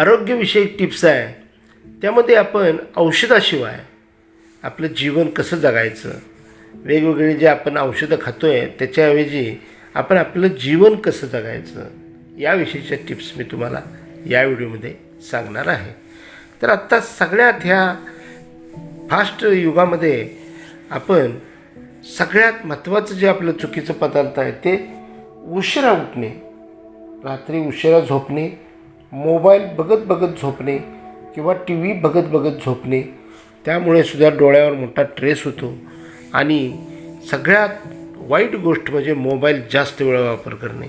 आरोग्यविषयक टिप्स आहे. त्यामध्ये आपण औषधाशिवाय आपलं जीवन कसं जगायचं? वेगवेगळे जे आपण औषधं खातो आहे त्याच्याऐवजी आपण आपलं जीवन कसं जगायचं? याविषयीच्या टिप्स मी तुम्हाला या व्हिडिओमध्ये सांगणार आहे. तर आत्ता सगळ्यात ह्या फास्ट युगामध्ये आपण सगळ्यात महत्त्वाचं जे आपलं चुकीचं पदार्थ आहे ते उशिरा उठणे रात्री उशिरा झोपणे मोबाईल बघत बघत झोपणे किंवा टी व्ही बघत बघत झोपणे. त्यामुळे सुद्धा डोळ्यावर मोठा ट्रेस होतो. आणि सगळ्यात वाईट गोष्ट म्हणजे मोबाईल जास्त वेळ वापर करणे.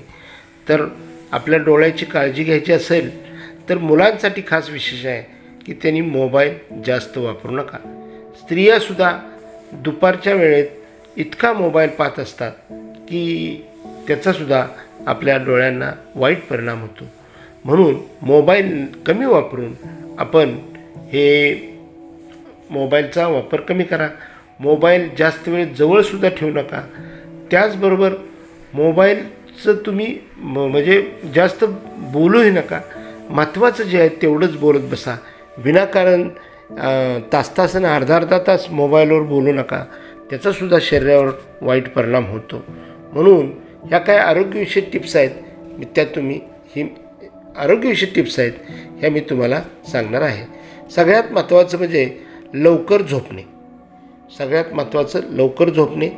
तर आपल्या डोळ्याची काळजी घ्यायची असेल तर मुलांसाठी खास विशेष आहे की त्यांनी मोबाईल जास्त वापरू नका. स्त्रियासुद्धा दुपारच्या वेळेत इतका मोबाईल पाहत असतात की त्याचासुद्धा आपल्या डोळ्यांना वाईट परिणाम होतो. म्हणून मोबाईल कमी वापरून आपण हे मोबाईलचा वापर कमी करा. मोबाईल जास्त वेळ जवळसुद्धा ठेवू नका. त्याचबरोबर मोबाईलचं तुम्ही म म्हणजे जास्त बोलूही नका. महत्त्वाचं जे आहे तेवढंच बोलत बसा. विनाकारण तास तास आणि अर्धा अर्धा तास मोबाईलवर बोलू नका. त्याचासुद्धा शरीरावर वाईट परिणाम होतो. म्हणून ह्या काय आरोग्यविषयक टिप्स आहेत. त्या तुम्ही ही आरोग्यविषयी टिप्स आहेत ह्या मी तुम्हाला सांगणार आहे. सगळ्यात महत्त्वाचं म्हणजे लवकर झोपणे. सगळ्यात महत्त्वाचं लवकर झोपणे.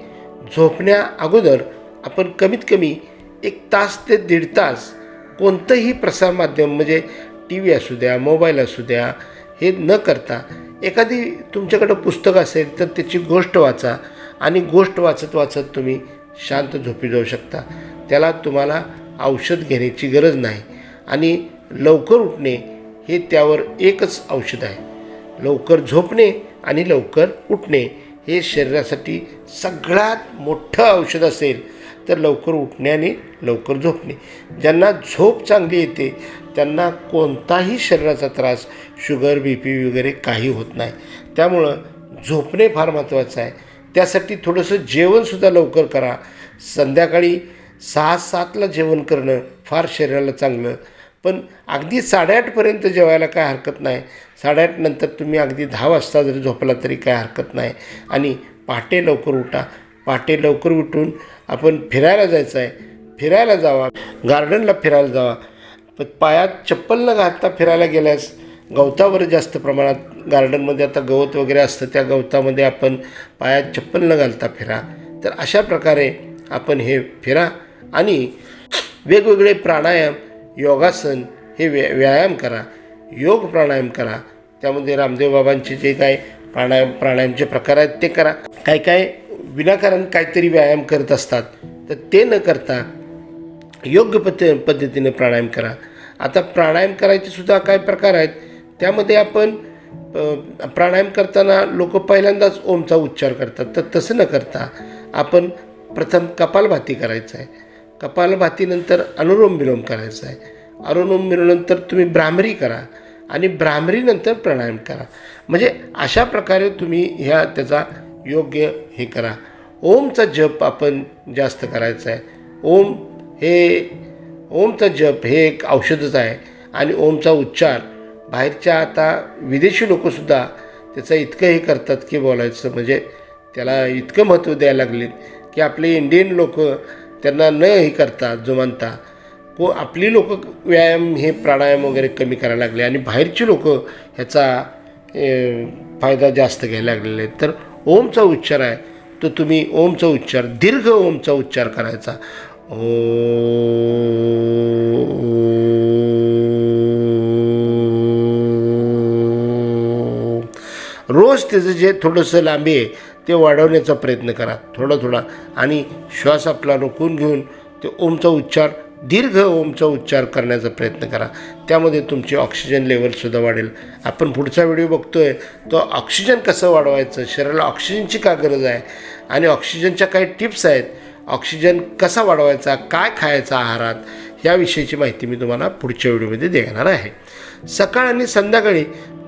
झोपण्या अगोदर आपण कमीत कमी एक तास ते दीड तास कोणतंही प्रसारमाध्यम म्हणजे टी व्ही असू द्या मोबाईल असू द्या हे न करता एखादी तुमच्याकडं पुस्तक असेल तर त्याची गोष्ट वाचा आणि गोष्ट वाचत वाचत तुम्ही शांत झोपी जाऊ शकता. त्याला तुम्हाला औषध घेण्याची गरज नाही. आणि लवकर उठणे हे त्यावर एकच औषध आहे. लवकर झोपणे आणि लवकर उठणे हे शरीरासाठी सगळ्यात मोठं औषध असेल तर लवकर उठणे आणि लवकर झोपणे. ज्यांना झोप चांगली येते त्यांना कोणताही शरीराचा त्रास शुगर बी पी वगैरे काही होत नाही. त्यामुळं झोपणे फार महत्त्वाचं आहे. त्यासाठी थोडंसं जेवणसुद्धा लवकर करा. संध्याकाळी सहा सातला जेवण करणं फार शरीराला चांगलं. पण अगदी साडेआठपर्यंत जेवायला काय हरकत नाही. साडेआठ नंतर तुम्ही अगदी दहा वाजता जरी झोपला तरी काय हरकत नाही. आणि पहाटे लवकर उठा. पहाटे लवकर उठून आपण फिरायला जायचं आहे फिरायला जावा. गार्डनला फिरायला जावा. पण पायात चप्पल न घालता फिरायला गेल्यास गवतावर जास्त प्रमाणात गार्डनमध्ये आता गवत वगैरे असतं त्या गवतामध्ये आपण पायात चप्पल न घालता फिरा. तर अशा प्रकारे आपण हे फिरा आणि वेगवेगळे प्राणायाम योगासन हे व्या व्यायाम करा. योग प्राणायाम करा. त्यामध्ये रामदेव बाबांचे जे काय प्राणायाम प्राणायामचे प्रकार आहेत ते करा. काय काय विनाकारण काहीतरी व्यायाम करत असतात तर ते न करता योग्य पद्ध पद्धतीने प्राणायाम करा. आता प्राणायाम करायचे सुद्धा काय प्रकार आहेत? त्यामध्ये आपण प्राणायाम करताना लोक पहिल्यांदाच ओमचा उच्चार करतात. तर तसं न करता आपण प्रथम कपालभाती करायचं आहे. कपालभातीनंतर अनुलोम विलोम करायचा आहे. अनुलोम विलोमनंतर तुम्ही भ्रामरी करा आणि भ्रामरीनंतर प्राणायाम करा. म्हणजे अशा प्रकारे तुम्ही ह्या त्याचा योग्य हे करा. ओमचा जप आपण जास्त करायचा आहे. ओम हे ओमचा जप हे एक औषधच आहे आणि ओमचा उच्चार. बाहेरच्या आता विदेशी लोकंसुद्धा त्याचं इतकं हे करतात की बोलायचं म्हणजे त्याला इतकं महत्त्व द्यायला लागलेत की आपले इंडियन लोक त्यांना न हे करता जुमानता को आपली लोक व्यायाम हे प्राणायाम वगैरे कमी करायला लागले आणि बाहेरची लोक ह्याचा फायदा जास्त घ्यायला लागलेले आहेत. तर ओमचा उच्चार आहे तो तुम्ही ओमचा उच्चार दीर्घ ओमचा उच्चार करायचा. ओ रोज त्याचं जे थोडंसं लांबी आहे ते वाढवण्याचा प्रयत्न करा थोडा थोडा. आणि श्वास आपला रोखून घेऊन ते ओमचा उच्चार दीर्घ ओमचा उच्चार करण्याचा प्रयत्न करा. त्यामध्ये तुमची ऑक्सिजन लेवलसुद्धा वाढेल. आपण पुढचा व्हिडिओ आहे तो ऑक्सिजन कसं वाढवायचं? शरीराला ऑक्सिजनची का गरज आहे? आणि ऑक्सिजनच्या काही टिप्स आहेत. ऑक्सिजन कसा वाढवायचा? काय खायचा आहारात? याविषयीची माहिती मी तुम्हाला पुढच्या व्हिडिओमध्ये देणार आहे. सकाळ आणि संध्याकाळी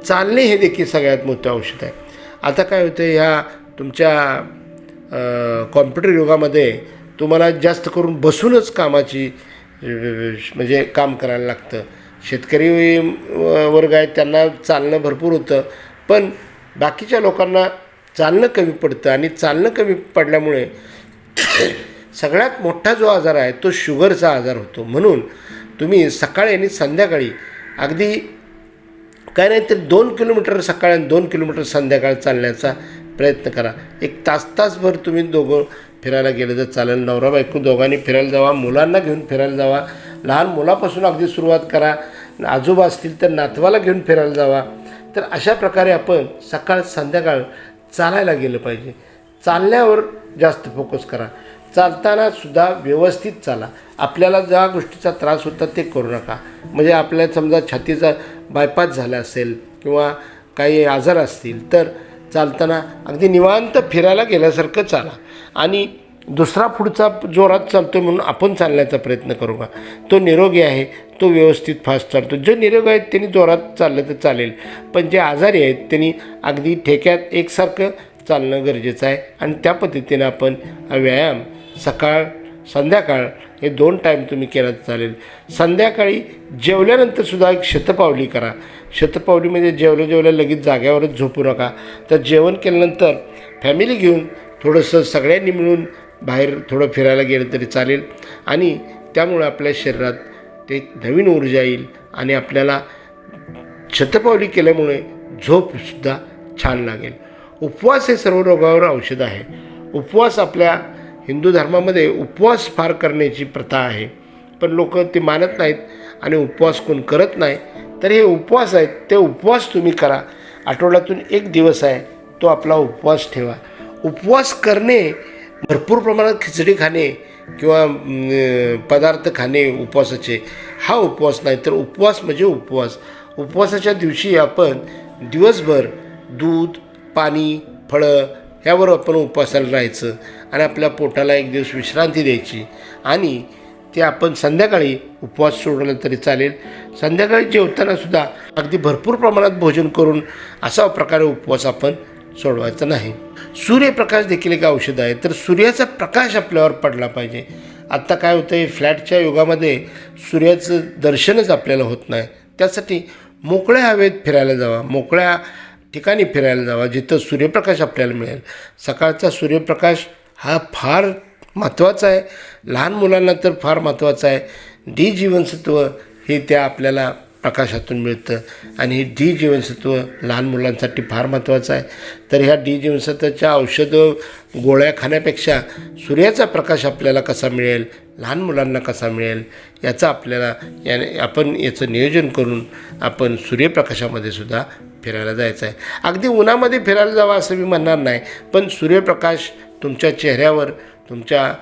चालणे हे देखील सगळ्यात मोठं औषध आहे. आता काय होतं ह्या तुमच्या कॉम्प्युटर युगामध्ये तुम्हाला जास्त करून बसूनच कामाची म्हणजे काम करायला लागतं. शेतकरी वर्ग आहे त्यांना चालणं भरपूर होतं. पण बाकीच्या लोकांना चालणं कमी पडतं आणि चालणं कमी पडल्यामुळे सगळ्यात मोठा जो आजार आहे तो शुगरचा आजार होतो. म्हणून तुम्ही सकाळी आणि संध्याकाळी अगदी काय नाही तर दोन किलोमीटर सकाळी आणि दोन किलोमीटर संध्याकाळ चालण्याचा प्रयत्न करा. एक तास तासभर तुम्ही दोघं फिरायला गेलं तर चालेल. नवरा बायको दोघांनी फिरायला जावा मुलांना घेऊन फिरायला जावा. लहान मुलापासून अगदी सुरुवात करा. आजोबा असतील तर नातवाला घेऊन फिरायला जावा. तर अशा प्रकारे आपण सकाळ संध्याकाळ चालायला गेलं पाहिजे. चालण्यावर जास्त फोकस करा. चालताना सुद्धा व्यवस्थित चाला. आपल्याला ज्या गोष्टीचा त्रास होता ते करू नका. म्हणजे आपल्या समजा छातीचा बायपास झाला असेल किंवा काही आजार असतील तर चालताना अगदी निवांत फिरायला गेल्यासारखं चाला. आणि दुसरा पुढचा जोरात चालतो म्हणून आपण चालण्याचा प्रयत्न करू का? तो निरोगी आहे तो व्यवस्थित फास्ट चालतो. जे निरोगी आहेत त्यांनी जोरात चाललं तर चालेल. पण जे आजारी आहेत त्यांनी अगदी ठेक्यात एकसारखं चालणं गरजेचं आहे. आणि त्या पद्धतीनं आपण व्यायाम सकाळ संध्याकाळ हे दोन टाईम तुम्ही केला तर चालेल. संध्याकाळी जेवल्यानंतरसुद्धा एक शतपावली करा. शतपावलीमध्ये जेवलं जेवलं लगेच जाग्यावरच झोपू नका. तर जेवण केल्यानंतर फॅमिली घेऊन थोडंसं सगळ्यांनी मिळून बाहेर थोडं फिरायला गेलं तरी चालेल. आणि त्यामुळं आपल्या शरीरात ते नवीन ऊर्जा येईल आणि आपल्याला शतपावली केल्यामुळे झोपसुद्धा छान लागेल. उपवास हे सर्व रोगावर औषध आहे. उपवास आपल्या हिंदू धर्मामध्ये उपवास फार करण्याची प्रथा आहे. पण लोक ते मानत नाहीत आणि उपवास कोण करत नाही. तर हे उपवास आहेत ते उपवास तुम्ही करा. आठवड्यातून एक दिवस आहे तो आपला उपवास ठेवा. उपवास करणे भरपूर प्रमाणात खिचडी खाणे किंवा पदार्थ खाणे उपवासाचे हा उपवास नाही तर उपवास म्हणजे उपवास. उपवासाच्या दिवशी आपण दिवसभर दूध पाणी फळं ह्यावर आपण उपवासाला राहायचं आणि आपल्या पोटाला एक दिवस विश्रांती द्यायची. आणि ते आपण संध्याकाळी उपवास सोडला तरी चालेल. संध्याकाळी जेवताना सुद्धा अगदी भरपूर प्रमाणात भोजन करून असा प्रकारे उपवास आपण सोडवायचा नाही. सूर्यप्रकाश देखील एक औषध आहे. तर सूर्याचा प्रकाश आपल्यावर पडला पाहिजे. आत्ता काय होतं आहे फ्लॅटच्या युगामध्ये सूर्याचं दर्शनच आपल्याला होत नाही. त्यासाठी मोकळ्या हवेत फिरायला जावा. मोकळ्या ठिकाणी फिरायला जावा जिथं सूर्यप्रकाश आपल्याला मिळेल. सकाळचा सूर्यप्रकाश हा फार महत्त्वाचं आहे. लहान मुलांना तर फार महत्त्वाचं आहे. डी जीवनसत्व हे त्या आपल्याला प्रकाशातून मिळतं. आणि हे डी जीवनसत्व लहान मुलांसाठी फार महत्त्वाचं आहे. तर ह्या डी जीवनसत्वाच्या औषधं गोळ्या खाण्यापेक्षा सूर्याचा प्रकाश आपल्याला कसा मिळेल? लहान मुलांना कसा मिळेल? याचा आपल्याला याने आपण याचं नियोजन करून आपण सूर्यप्रकाशामध्ये सुद्धा फिरायला जायचं आहे. अगदी उन्हामध्ये फिरायला जावं असं मी म्हणणार नाही. पण सूर्यप्रकाश तुमच्या चेहऱ्यावर तुमच्या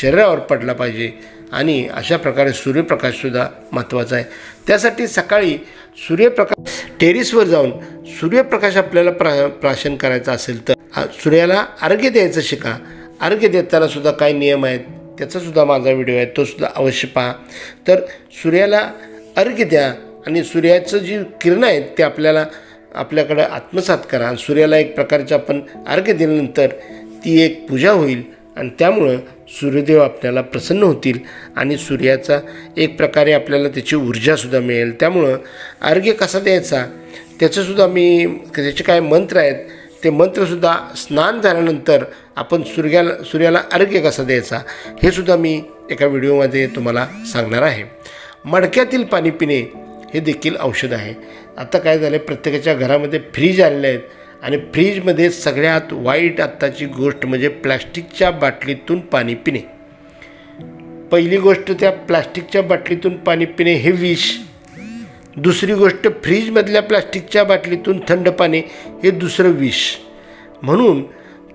शरीरावर पडला पाहिजे. आणि अशा प्रकारे सूर्यप्रकाशसुद्धा महत्त्वाचा आहे. त्यासाठी सकाळी सूर्यप्रकाश टेरिसवर जाऊन सूर्यप्रकाश आपल्याला प्रा प्राशन करायचं असेल तर सूर्याला अर्घ्य द्यायचं शिका. अर्घ्य देताना सुद्धा काही नियम आहेत? त्याचासुद्धा माझा व्हिडिओ आहे. तो सुद्धा अवश्य पहा. तर सूर्याला अर्घ्य द्या आणि सूर्याचं जी किरणं आहेत ते आपल्याला आपल्याकडं आत्मसात करा. सूर्याला एक प्रकारचं आपण अर्घ्य दिल्यानंतर ती एक पूजा होईल. आणि त्यामुळं सूर्यदेव आपल्याला प्रसन्न होतील आणि सूर्याचा एक प्रकारे आपल्याला त्याची ऊर्जासुद्धा मिळेल. त्यामुळं अर्घ्य कसा द्यायचा? त्याचंसुद्धा मी त्याचे काय मंत्र आहेत ते मंत्रसुद्धा स्नान झाल्यानंतर आपण सूर्याला सूर्याला अर्घ्य कसा द्यायचा हे सुद्धा मी एका व्हिडिओमध्ये तुम्हाला सांगणार आहे. मडक्यातील पाणी पिणे हे देखील औषध आहे. आता काय झालं आहे प्रत्येकाच्या घरामध्ये फ्रीज आलेले आहेत. आणि फ्रीजमध्ये सगळ्यात वाईट आत्ताची गोष्ट म्हणजे प्लॅस्टिकच्या बाटलीतून पाणी पिणे. पहिली गोष्ट त्या प्लास्टिकच्या बाटलीतून पाणी पिणे हे विष. दुसरी गोष्ट फ्रीजमधल्या प्लास्टिकच्या बाटलीतून थंड पाणी हे दुसरं विष. म्हणून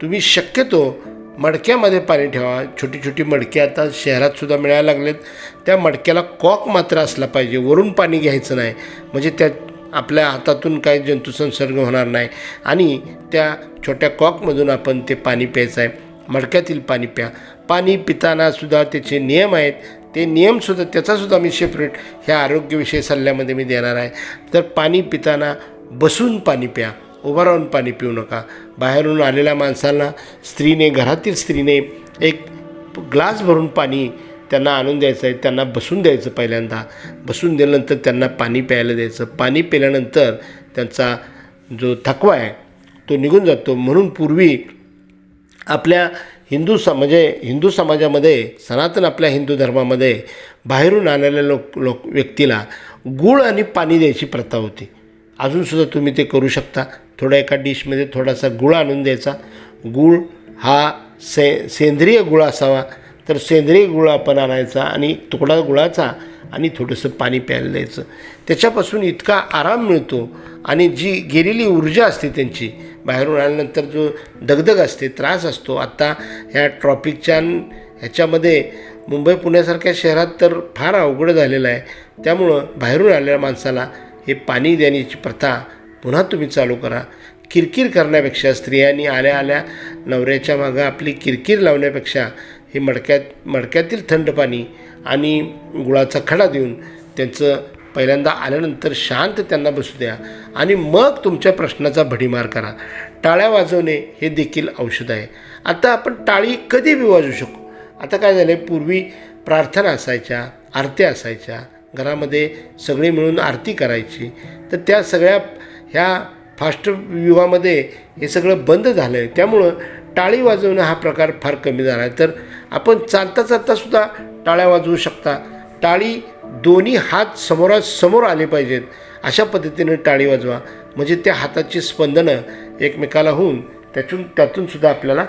तुम्ही शक्यतो मडक्यामध्ये पाणी ठेवा. छोटी छोटी मडकी आता शहरातसुद्धा मिळायला लागलेत. त्या मडक्याला कॉक मात्र असला पाहिजे. वरून पाणी घ्यायचं नाही. म्हणजे त्या आपल्या हातातून काही जंतुसंसर्ग होणार नाही. आणि त्या छोट्या कॉकमधून आपण ते पाणी प्यायचं आहे. मडक्यातील पाणी प्या. पाणी पितानासुद्धा त्याचे नियम आहेत. ते नियमसुद्धा त्याचासुद्धा मी सेपरेट ह्या आरोग्यविषयी सल्ल्यामध्ये मी देणार आहे. तर पाणी पिताना बसून पाणी प्या. उभं राहून पाणी पिऊ नका. बाहेरून आलेल्या माणसांना स्त्रीने घरातील स्त्रीने एक ग्लास भरून पाणी त्यांना आणून द्यायचं आहे त्यांना बसून द्यायचं पहिल्यांदा. बसून दिल्यानंतर त्यांना पाणी प्यायला द्यायचं. पाणी पिल्यानंतर त्यांचा जो थकवा आहे तो निघून जातो. म्हणून पूर्वी आपल्या हिंदू सम म्हणजे हिंदू समाजामध्ये सनातन आपल्या हिंदू धर्मामध्ये बाहेरून आलेल्या लोक लोक व्यक्तीला गूळ आणि पाणी द्यायची प्रथा होती. अजूनसुद्धा तुम्ही ते करू शकता. थोड्या एका डिशमध्ये थोडासा गुळ आणून द्यायचा. गूळ हा से सेंद्रिय गुळ असावा. तर सेंद्रिय गुळ आपण आणायचा आणि एक तुकडा गुळाचा आणि थोडंसं पाणी प्यायला द्यायचं. त्याच्यापासून इतका आराम मिळतो आणि जी गेलेली ऊर्जा असते त्यांची बाहेरून आल्यानंतर जो दगदग असते त्रास असतो. आत्ता ह्या ट्रॉपिकच्या ह्याच्यामध्ये मुंबई पुण्यासारख्या शहरात तर फार अवघड झालेलं आहे. त्यामुळं बाहेरून आलेल्या माणसाला हे पाणी देण्याची प्रथा पुन्हा तुम्ही चालू करा. किरकिर करण्यापेक्षा स्त्रियांनी आल्या आल्या नवऱ्याच्या मागं आपली किरकिर लावण्यापेक्षा हे मडक्यात मडक्यातील थंड पाणी आणि गुळाचा खडा देऊन त्यांचं पहिल्यांदा आल्यानंतर शांत त्यांना बसू द्या आणि मग तुमच्या प्रश्नाचा भडीमार करा. टाळ्या वाजवणे हे देखील औषध आहे. आता आपण टाळी कधी बी वाजवू शकू? आता काय झालं आहे पूर्वी प्रार्थना असायच्या आरत्या असायच्या घरामध्ये सगळे मिळून आरती करायची. तर त्या सगळ्या ह्या फास्ट युगामध्ये हे सगळं बंद झालं आहे त्यामुळं टाळी वाजवणं हा प्रकार फार कमी झाला आहे तर आपण चालता चालतासुद्धा टाळ्या वाजवू शकता. टाळी दोन्ही हात समोरासमोर आले पाहिजेत. अशा पद्धतीनं टाळी वाजवा. म्हणजे त्या हाताची स्पंदनं एकमेकाला होऊन त्यातून त्यातूनसुद्धा आपल्याला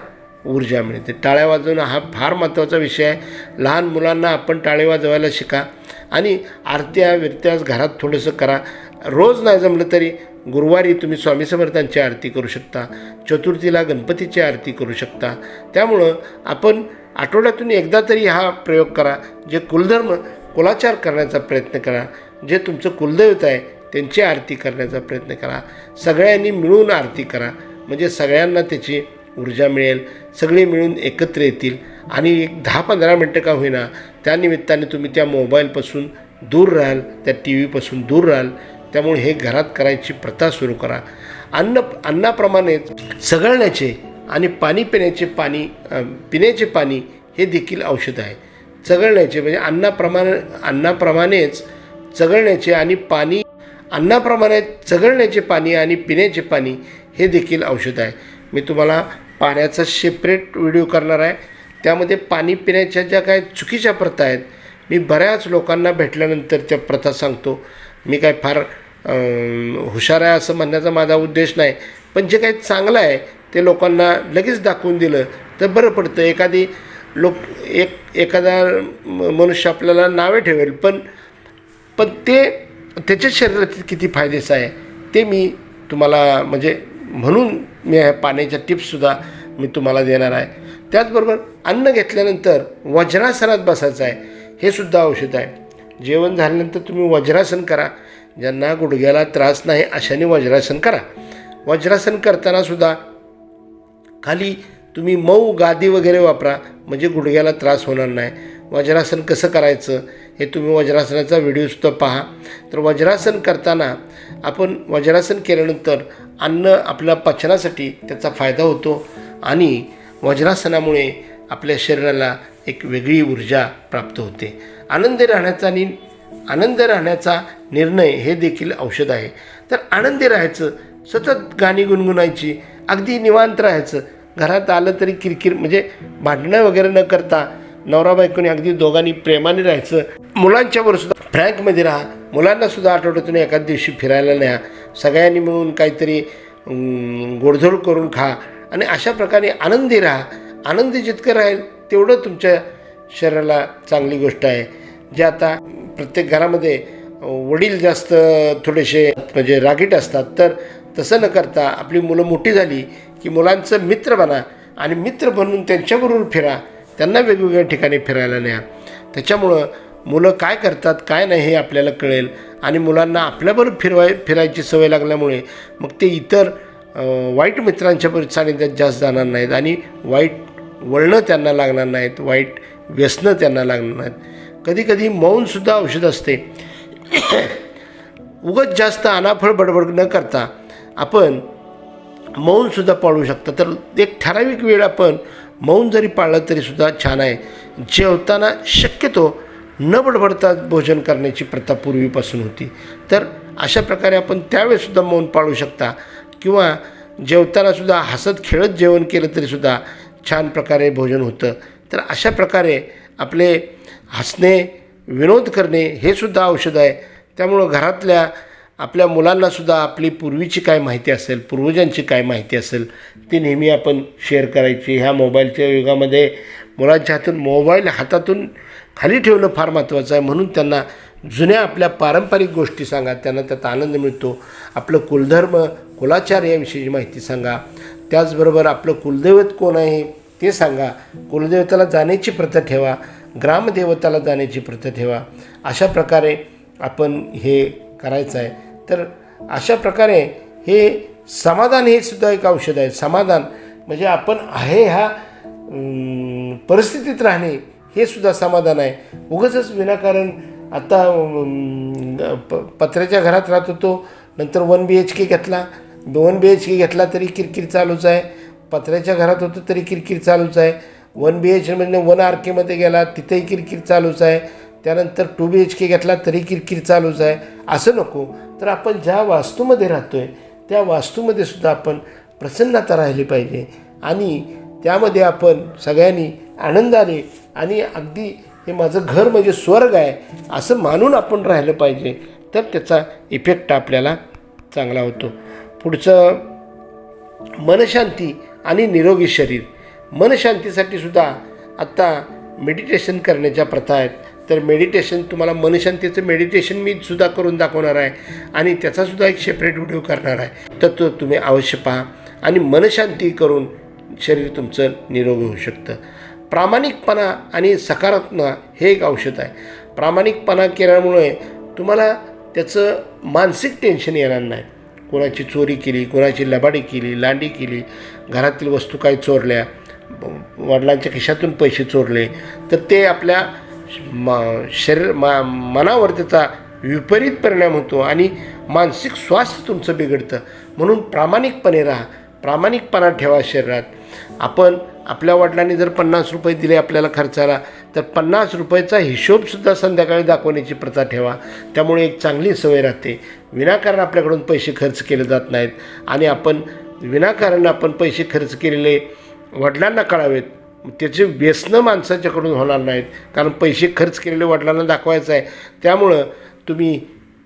ऊर्जा मिळते. टाळ्या वाजवणं हा फार महत्त्वाचा विषय आहे. लहान मुलांना आपण टाळे वाजवायला शिका आणि आरत्या विरत्यास घरात थोडंसं करा. रोज नाही जमलं तरी गुरुवारी तुम्ही स्वामी समर्थांची आरती करू शकता चतुर्थीला गणपतीची आरती करू शकता. त्यामुळं आपण आठवड्यातून एकदा तरी हा प्रयोग करा जे कुलधर्म कुलाचार करण्याचा प्रयत्न करा जे तुमचं कुलदैवत आहे त्यांची आरती करण्याचा प्रयत्न करा. सगळ्यांनी मिळून आरती करा म्हणजे सगळ्यांना त्याची ऊर्जा मिळेल सगळे मिळून एकत्र येतील. आणि एक दहा पंधरा मिनटं का होईना त्या निमित्ताने तुम्ही त्या मोबाईलपासून दूर राहाल त्या टी व्हीपासून दूर राहाल. त्यामुळे हे घरात करायची प्रथा सुरू करा. अन्न अन्नाप्रमाणेच सगळण्याचे आणि पाणी पिण्याचे पाणी पिण्याचे पाणी हे देखील औषध आहे. चघळण्याचे म्हणजे अन्नाप्रमाणे अन्नाप्रमाणेच चघळण्याचे आणि पाणी अन्नाप्रमाणे चघळण्याचे पाणी आणि पिण्याचे पाणी हे देखील औषध आहे. मी तुम्हाला पाण्याचा सेपरेट व्हिडिओ करणार आहे. त्यामध्ये पाणी पिण्याच्या ज्या काय चुकीच्या प्रथा आहेत मी बऱ्याच लोकांना भेटल्यानंतर त्या प्रथा सांगतो. मी काय फार हुशार आहे असं म्हणण्याचा माझा उद्देश नाही. पण जे काही चांगलं आहे ते लोकांना लगेच दाखवून दिलं तर बरं पडतं. एखादी लोक एक एखादा मनुष्य आपल्याला नावे ठेवेल पण पण ते त्याच्या शरीरात किती फायदेचं आहे ते मी तुम्हाला म्हणजे म्हणून मी ह्या पाण्याच्या टिप्ससुद्धा मी तुम्हाला देणार आहे. त्याचबरोबर अन्न घेतल्यानंतर वज्रासनात बसायचं आहे हे सुद्धा औषध आहे. जेवण झाल्यानंतर तुम्ही वज्रासन करा. ज्यांना गुडघ्याला त्रास नाही अशाने वज्रासन करा. वज्रासन करताना सुद्धा खाली तुम्ही मऊ गादी वगैरे वापरा म्हणजे गुडघ्याला त्रास होणार नाही. वज्रासन कसं करायचं हे तुम्ही वज्रासनाचा व्हिडिओसुद्धा पहा. तर वज्रासन करताना आपण वज्रासन केल्यानंतर अन्न आपल्या पचनासाठी त्याचा फायदा होतो आणि वज्रासनामुळे आपल्या शरीराला एक वेगळी ऊर्जा प्राप्त होते. आनंदी राहण्याचा आणि आनंद राहण्याचा निर्णय हे देखील औषध आहे. तर आनंदी राहायचं सतत गाणी गुणगुणायची अगदी निवांत राहायचं घरात आलं तरी किरकिर म्हणजे भांडणं वगैरे न करता नवरा बायकोने अगदी दोघांनी प्रेमाने राहायचं. मुलांच्यावर सुद्धा फ्रँकमध्ये राहा मुलांना सुद्धा आठवड्यातून एखाद दिवशी फिरायला न्या सगळ्यांनी मिळून काहीतरी गोडधोड करून खा आणि अशा प्रकारे आनंदी राहा. आनंदी जितकं राहील तेवढं तुमच्या शरीराला चांगली गोष्ट आहे. जे आता प्रत्येक घरामध्ये वडील जास्त थोडेसे म्हणजे रागीट असतात तर तसं न करता आपली मुलं मोठी झाली की मुलांचं मित्र बना आणि मित्र बनून त्यांच्याबरोबर फिरा. त्यांना वेगवेगळ्या ठिकाणी फिरायला न्या. त्याच्यामुळं मुलं काय करतात काय नाही हे आपल्याला कळेल आणि मुलांना आपल्याबरोबर फिरवाय फिरायची सवय लागल्यामुळे मग ते इतर वाईट मित्रांच्या बरोबर सानिध्यात जास्त जाणार नाहीत आणि वाईट वळणं त्यांना लागणार नाहीत. वाईट व्यसनं त्यांना लागणार. कधीकधी मौनसुद्धा औषध असते. उगत जास्त अनाफळ बडबड न करता आपण मौनसुद्धा पाळू शकता. तर एक ठराविक वेळ आपण मौन जरी पाळलं तरीसुद्धा छान आहे. जेवताना शक्यतो न बडबडता भोजन करण्याची प्रथा पूर्वीपासून होती. तर अशा प्रकारे आपण त्यावेळेसुद्धा मौन पाळू शकता. किंवा जेवतानासुद्धा हसत खेळत जेवण केलं तरीसुद्धा छान प्रकारे भोजन होतं. तर अशा प्रकारे आपले हसणे विनोद करणे हे सुद्धा औषध आहे. त्यामुळं घरातल्या आपल्या मुलांनासुद्धा आपली पूर्वीची काय माहिती असेल पूर्वजांची काय माहिती असेल ती नेहमी आपण शेअर करायची. ह्या मोबाईलच्या युगामध्ये मुलांच्या हातून मोबाईल हातातून खाली ठेवणं फार महत्त्वाचं आहे. म्हणून त्यांना जुन्या आपल्या पारंपरिक गोष्टी सांगा. त्यांना त्यात आनंद मिळतो. आपलं कुलधर्म कुलाचार याविषयीची माहिती सांगा. त्याचबरोबर आपलं कुलदैवत कोण आहे? ते सांगा. कुलदेवताला जाण्याची प्रथा ठेवा. ग्रामदेवताला जाण्याची प्रथा ठेवा. अशा प्रकारे आपण हे करायचं आहे. तर अशा प्रकारे हे समाधान हे सुद्धा एक औषध आहे. समाधान म्हणजे आपण आहे ह्या परिस्थितीत राहणे हे सुद्धा समाधान आहे. उगाचच विनाकारण आता प पत्र्याच्या घरात राहत होतो. नंतर वन बी एच के घेतला. वन बी एच के घेतला तरी किरकिर चालूच आहे. पत्र्याच्या घरात होतं तरी किरकिर चालूच आहे. वन बी एच म्हणजे वन आर केमध्ये गेला तिथेही किरकिर चालूच आहे. त्यानंतर टू बी एच के घेतला तरी किरकिर चालूच आहे. असं नको. तर आपण ज्या वास्तूमध्ये राहतो आहे त्या वास्तूमध्ये सुद्धा आपण प्रसन्नता राहिली पाहिजे. आणि त्यामध्ये आपण सगळ्यांनी आनंदाने आणि अगदी हे माझं घर म्हणजे स्वर्ग आहे असं मानून आपण राहिलं पाहिजे. तर त्याचा इफेक्ट आपल्याला चांगला होतो. पुढचं मनशांती. आणि निरोगी शरीर. मनशांतीसाठी सुद्धा आत्ता मेडिटेशन करण्याच्या प्रथा आहेत. तर मेडिटेशन तुम्हाला मनशांतीचं मेडिटेशन मी सुद्धा करून दाखवणार आहे. आणि त्याचासुद्धा एक सेपरेट व्हिडिओ करणार आहे. तर तो तुम्ही अवश्य पहा. आणि मनशांती करून शरीर तुमचं निरोगी होऊ शकतं. प्रामाणिकपणा आणि सकारात्मक हे एक औषध आहे. प्रामाणिकपणा केल्यामुळे तुम्हाला त्याचं मानसिक टेन्शन येणार नाही. कोणाची चोरी केली कोणाची लबाडी केली लांडी केली घरातील वस्तू काय चोरल्या वडिलांच्या खिशातून पैसे चोरले तर ते आपल्या मा शरीर मा मनावर त्याचा विपरीत परिणाम होतो आणि मानसिक स्वास्थ्य तुमचं बिघडतं. म्हणून प्रामाणिकपणे राहा. प्रामाणिकपणा ठेवा शरीरात. आपण आपल्या वडिलांनी जर पन्नास रुपये दिले आपल्याला खर्चाला तर पन्नास रुपयाचा हिशोबसुद्धा संध्याकाळी दाखवण्याची प्रथा ठेवा. त्यामुळे एक चांगली सवय राहते. विनाकारण आपल्याकडून पैसे खर्च केले जात नाहीत आणि आपण विनाकारण आपण पैसे खर्च केलेले वडिलांना कळावेत. त्याचे व्यसनं माणसाच्याकडून होणार नाहीत. कारण पैसे खर्च केलेले वडिलांना दाखवायचं आहे. त्यामुळं तुम्ही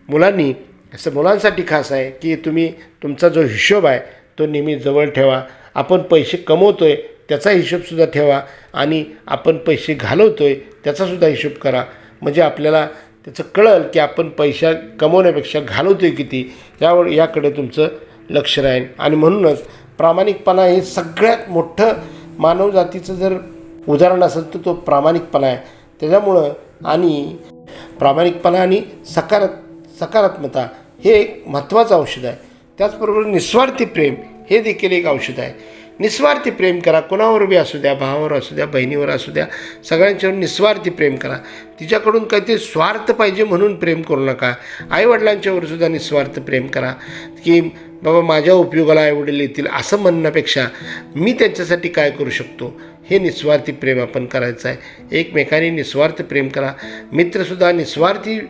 मुलांनी असं मुलांसाठी खास आहे की तुम्ही तुमचा जो हिशोब आहे तो नेहमी जवळ ठेवा. आपण पैसे कमवतो आहे त्याचा हिशोबसुद्धा ठेवा. आणि आपण पैसे घालवतो आहे त्याचासुद्धा हिशोब करा. म्हणजे आपल्याला त्याचं कळल की आपण पैसा कमवण्यापेक्षा घालवतो आहे किती यावर याकडे तुमचं लक्ष राहील आणि म्हणूनच प्रामाणिकपणा हे सगळ्यात मोठं मानवजातीचं जर उदाहरण असेल तर तो प्रामाणिकपणा आहे. त्याच्यामुळं आणि प्रामाणिकपणा आणि सकारात सकारात्मकता हे एक महत्त्वाचं औषध आहे. त्याचबरोबर निस्वार्थी प्रेम हे देखील एक औषध आहे. निस्वार्थी प्रेम करा. कोणावर बी असू द्या भावावर असू द्या बहिणीवर असू द्या सगळ्यांच्यावर निस्वार्थी प्रेम करा. तिच्याकडून काहीतरी स्वार्थ पाहिजे म्हणून प्रेम करू नका. आईवडिलांच्यावर सुद्धा निस्वार्थ प्रेम करा. की बाबा माझ्या उपयोगाला आईवडील येतील असं म्हणण्यापेक्षा मी त्यांच्यासाठी काय करू शकतो? हे निस्वार्थी प्रेम आपण करायचं आहे. एकमेकांनी निस्वार्थ प्रेम करा. मित्रसुद्धा निस्वार्थी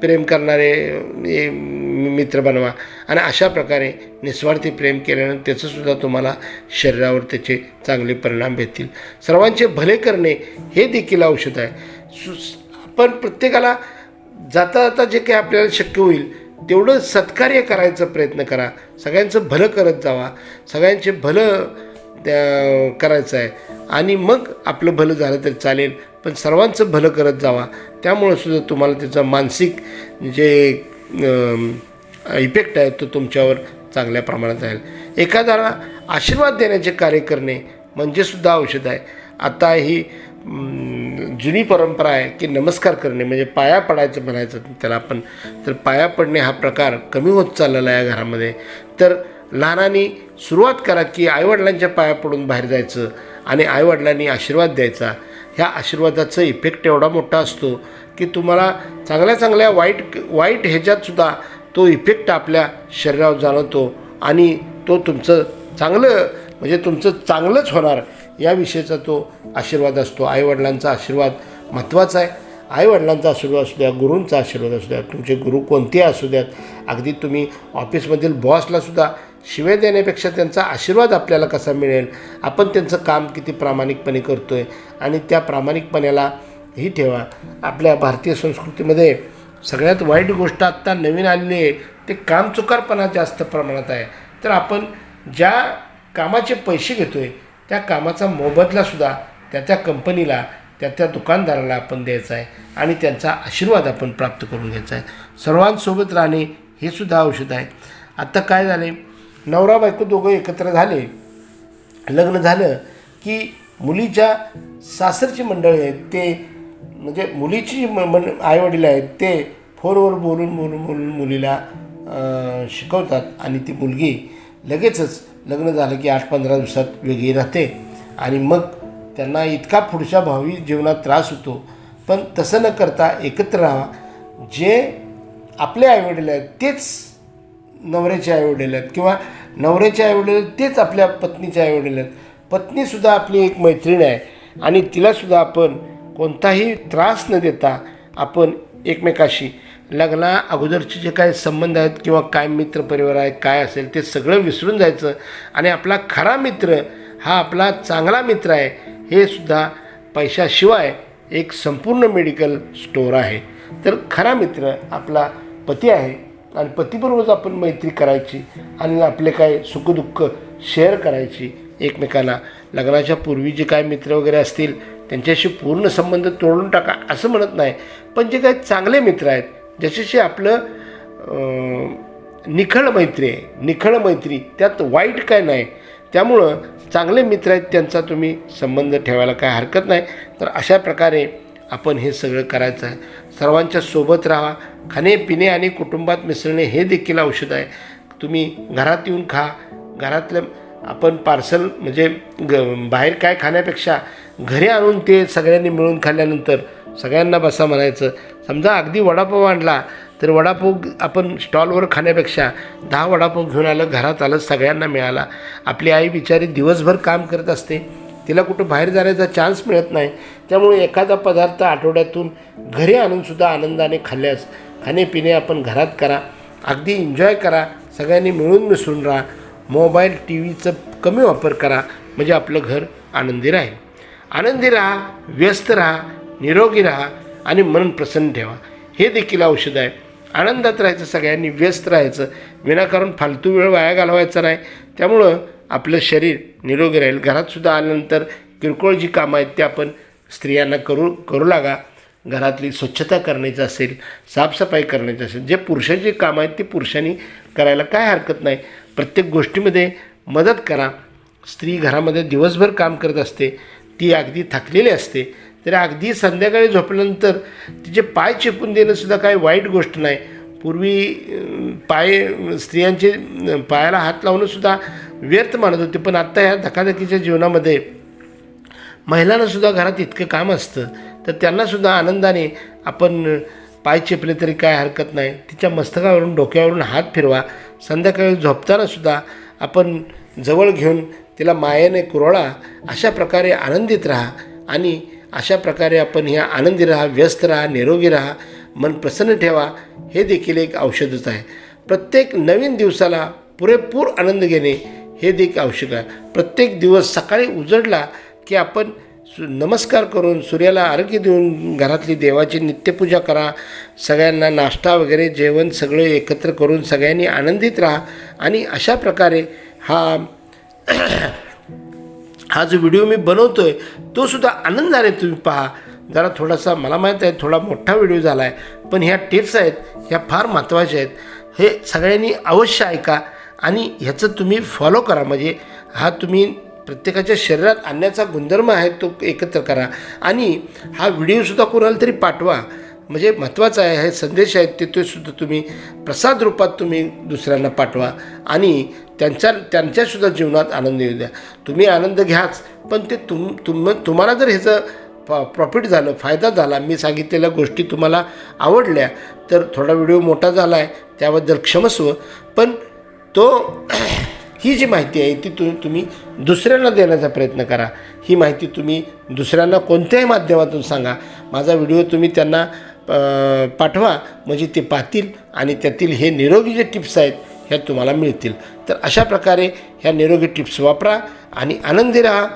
प्रेम करणारे मित्र बनवा. आणि अशा प्रकारे निस्वार्थी प्रेम केल्यानं त्याचंसुद्धा तुम्हाला शरीरावर त्याचे चांगले परिणाम भेटतील. सर्वांचे भले करणे हे देखील औषध आहे. सु आपण प्रत्येकाला जाता जाता जे काही आपल्याला शक्य होईल तेवढं सत्कार्य करायचा प्रयत्न करा. सगळ्यांचं भलं करत जावा. सगळ्यांचे भलं त्या करायचं आहे. आणि मग आपलं भलं झालं तरी चालेल पण सर्वांचं भलं करत जावा. त्यामुळं सुद्धा तुम्हाला त्याचा मानसिक जे इफेक्ट आहे तो तुमच्यावर चांगल्या प्रमाणात राहील. एखाद्याला आशीर्वाद देण्याचे कार्य करणे म्हणजे सुद्धा औषध आहे. आता ही जुनी परंपरा आहे की नमस्कार करणे म्हणजे पाया पडायचं म्हणायचं त्याला आपण. तर पाया पडणे हा प्रकार कमी होत चाललेला आहे या घरामध्ये. तर लहानांनी सुरुवात करा की आईवडिलांच्या पाया पडून बाहेर जायचं आणि आईवडिलांनी आशीर्वाद द्यायचा. ह्या आशीर्वादाचा इफेक्ट एवढा मोठा असतो की तुम्हाला चांगल्या चांगल्या वाईट वाईट ह्याच्यातसुद्धा तो इफेक्ट आपल्या शरीरावर जाणवतो आणि तो तुमचं चांगलं म्हणजे तुमचं चांगलंच होणार याविषयीचा तो आशीर्वाद असतो. आईवडिलांचा आशीर्वाद महत्त्वाचा आहे. आईवडिलांचा आशीर्वाद असू द्या गुरूंचा आशीर्वाद असू द्या तुमचे गुरु कोणते असू द्यात. अगदी तुम्ही ऑफिसमधील बॉसलासुद्धा शिवे देण्यापेक्षा त्यांचा आशीर्वाद आपल्याला कसा मिळेल? आपण त्यांचं काम किती प्रामाणिकपणे करतो आहे आणि त्या प्रामाणिकपणाला ही ठेवा. आपल्या भारतीय संस्कृतीमध्ये सगळ्यात वाईट गोष्ट आत्ता नवीन आलेली आहे ते कामचुकारपणा जास्त प्रमाणात आहे. तर आपण ज्या कामाचे पैसे घेतो आहे त्या कामाचा मोबदलासुद्धा त्या त्या कंपनीला त्या त्या दुकानदाराला आपण द्यायचा आहे आणि त्यांचा आशीर्वाद आपण प्राप्त करून घ्यायचा आहे. सर्वांसोबत राहणे हे सुद्धा औषध आहे. आत्ता काय झाले नवरा बायको दोघं एकत्र झाले लग्न झालं की मुलीच्या सासरची मंडळी आहेत ते म्हणजे मुलीची जी म मन आईवडील आहेत ते फोनवर बोलून बोलून बोलून मुलीला शिकवतात आणि ती मुलगी लगेचच लग्न झालं की आठ पंधरा दिवसात वेगळी राहते आणि मग त्यांना इतका पुढच्या भावी जीवनात त्रास होतो. पण तसं न करता एकत्र राहा. जे आपले आईवडील आहेत तेच नवऱ्याचे आईवडील आहेत किंवा नवऱ्याचे आईवडील तेच आपल्या पत्नीचे आईवडील आहेत. पत्नीसुद्धा आपली एक मैत्रीण आहे आणि तिलासुद्धा आपण कोणताही त्रास न देता आपण एकमेकाशी लग्ना अगोदरचे जे काही संबंध आहेत किंवा काय मित्र परिवार आहे काय असेल ते सगळं विसरून जायचं आणि आपला खरा मित्र हा आपला चांगला मित्र आहे हे सुद्धा पैशाशिवाय एक संपूर्ण मेडिकल स्टोअर आहे. तर खरा मित्र आपला पती आहे. आणि पतीबरोबरच आपण मैत्री करायची आणि आपले काय सुखदुःख शेअर करायची एकमेकाला लग्नाच्या पूर्वी जे काय मित्र वगैरे असतील त्यांच्याशी पूर्ण संबंध तोडून टाका असं म्हणत नाही. पण जे काही चांगले मित्र आहेत ज्याच्याशी आपलं निखळ मैत्री आहे निखळ मैत्री त्यात वाईट काय नाही. त्यामुळं चांगले मित्र आहेत त्यांचा तुम्ही संबंध ठेवायला काय हरकत नाही. तर अशा प्रकारे आपण हे सगळं करायचं आहे. सर्वांच्या सोबत राहा. खाणे पिणे आणि कुटुंबात मिसळणे हे देखील औषध आहे. तुम्ही घरात येऊन खा. घरातलं आपण पार्सल म्हणजे ग बाहेर काय खाण्यापेक्षा घरी आणून ते सगळ्यांनी मिळून खाल्ल्यानंतर सगळ्यांना बसा म्हणायचं. समजा अगदी वडापाव आणला तर वडापाव आपण स्टॉलवर खाण्यापेक्षा दहा वडापाव घेऊन आलं घरात आलं सगळ्यांना मिळाला. आपली आई बिचारी दिवसभर काम करत असते. तिला कुठं बाहेर जाण्याचा चान्स मिळत नाही. त्यामुळे एखादा पदार्थ आठवड्यातून घरी आणूनसुद्धा आनंदाने खाल्ल्यास खाणेपिणे आपण घरात करा अगदी एन्जॉय करा सगळ्यांनी मिळून मिसळून राहा मोबाईल टी व्हीचं कमी वापर करा म्हणजे आपलं घर आनंदी राहील. आनंदी राहा व्यस्त राहा निरोगी राहा आणि मन प्रसन्न ठेवा. हे देखील औषध आहे. आनंदात राहायचं सगळ्यांनी व्यस्त राहायचं. विनाकारण फालतू वेळ वाया घालवायचा नाही. त्यामुळं आपलं शरीर निरोगी राहील. घरातसुद्धा आल्यानंतर किरकोळ जी कामं आहेत ते आपण स्त्रियांना करू करू लागा. घरातली स्वच्छता करण्याची असेल साफसफाई करण्याची असेल जे पुरुषाचे कामं आहेत ते पुरुषांनी करायला काय हरकत नाही. प्रत्येक गोष्टीमध्ये मदत करा. स्त्री घरामध्ये दिवसभर काम करत असते ती अगदी थकलेली असते तर अगदी संध्याकाळी झोपल्यानंतर तिचे पाय चेपून देणंसुद्धा काही वाईट गोष्ट नाही. पूर्वी पाय स्त्रियांचे पायाला हात लावणंसुद्धा व्यर्थ मानत होते पण आत्ता ह्या धकाधकीच्या जीवनामध्ये महिलांनासुद्धा घरात इतकं काम असतं तर त्यांनासुद्धा आनंदाने आपण पाय चेपले तरी काय हरकत नाही. तिच्या मस्तकावरून डोक्यावरून हात फिरवा. संध्याकाळी झोपतानासुद्धा आपण जवळ घेऊन तिला मायेने कुरळा अशा प्रकारे आनंदित राहा आणि अशा प्रकारे आपण ह्या आनंदी राहा व्यस्त राहा निरोगी राहा. मन प्रसन्न ठेवा. हे देखील एक औषधच आहे. प्रत्येक नवीन दिवसाला पुरेपूर आनंद घेणे हे देखील आवश्यक आहे. प्रत्येक दिवस सकाळी उजडला की आपण सु नमस्कार करून सूर्याला अर्घ्य देऊन घरातली देवाची नित्यपूजा करा. सगळ्यांना नाश्ता वगैरे जेवण सगळं एकत्र करून सगळ्यांनी आनंदित राहा. आणि अशा प्रकारे हा हा जो व्हिडिओ मी बनवतो आहे तोसुद्धा आनंदाने तुम्ही पहा. जरा थोडासा मला माहीत आहे थोडा मोठा व्हिडिओ झाला आहे पण ह्या टिप्स आहेत ह्या फार महत्त्वाच्या आहेत. हे सगळ्यांनी अवश्य ऐका. आणि ह्याचं तुम्ही फॉलो करा. म्हणजे हा तुम्ही प्रत्येकाच्या शरीरात आणण्याचा गुणधर्म आहे तो एकत्र करा. आणि हा व्हिडिओसुद्धा कोणाला तरी पाठवा. म्हणजे महत्त्वाचं आहे हे संदेश आहेत ते तोसुद्धा तुम्ही प्रसाद रूपात तुम्ही दुसऱ्यांना पाठवा. आणि त्यांच्या त्यांच्यासुद्धा जीवनात आनंद येऊ द्या. तुम्ही आनंद घ्याच पण ते तुम तुम तुम्हाला जर ह्याचं प्रॉफिट झालं फायदा झाला मी सांगितलेल्या गोष्टी तुम्हाला आवडल्या तर थोडा व्हिडिओ मोठा झाला आहे त्याबद्दल क्षमस्व. पण तो ही जी माहिती आहे ती तु तुम्ही दुसऱ्यांना देण्याचा प्रयत्न करा. ही माहिती तुम्ही दुसऱ्यांना कोणत्याही माध्यमातून सांगा. माझा व्हिडिओ तुम्ही त्यांना पाठवा म्हणजे ते पाहतील आणि त्यातील हे निरोगी जे टिप्स आहेत ह्या तुम्हाला मिळतील. तर अशा प्रकारे ह्या निरोगी टिप्स वापरा आणि आनंदी राहा.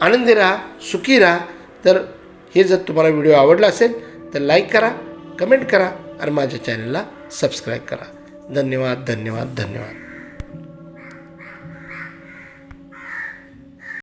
आनंदी राहा सुखी राहा. तर हे जर तुम्हाला व्हिडिओ आवडला असेल तर लाईक करा कमेंट करा आणि माझ्या चॅनलला सबस्क्राईब करा. धन्यवाद धन्यवाद धन्यवाद.